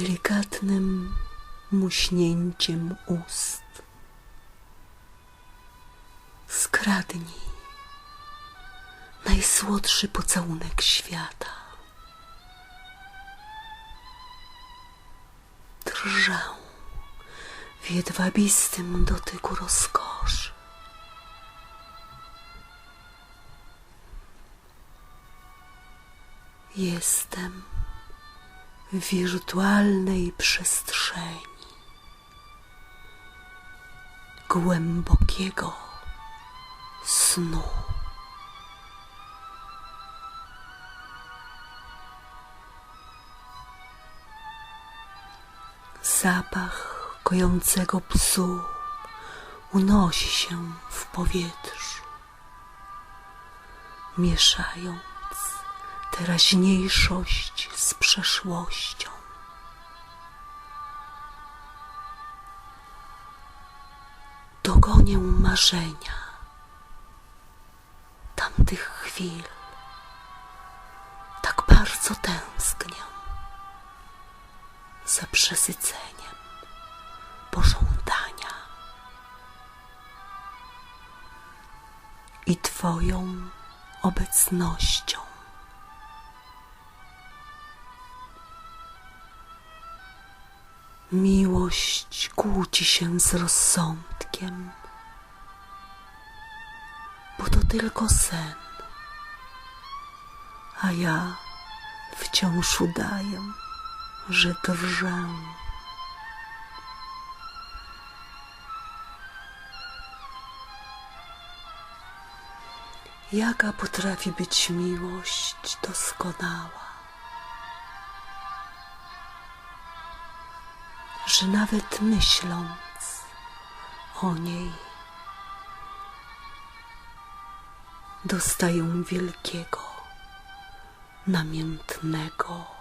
delikatnym muśnięciem ust. Skradnij najsłodszy pocałunek świata. Drżę w jedwabistym dotyku rozkoszy. Jestem wirtualnej przestrzeni głębokiego snu. Zapach kojącego psu unosi się w powietrzu, mieszając teraźniejszość z przeszłością. Dogonię marzenia tamtych chwil. Tak bardzo tęsknię za przesyceniem pożądania i Twoją obecnością. Miłość kłóci się z rozsądkiem, bo to tylko sen, a ja wciąż udaję, że drżę. Jaka potrafi być miłość doskonała? Że nawet myśląc o niej, dostaję wielkiego, namiętnego.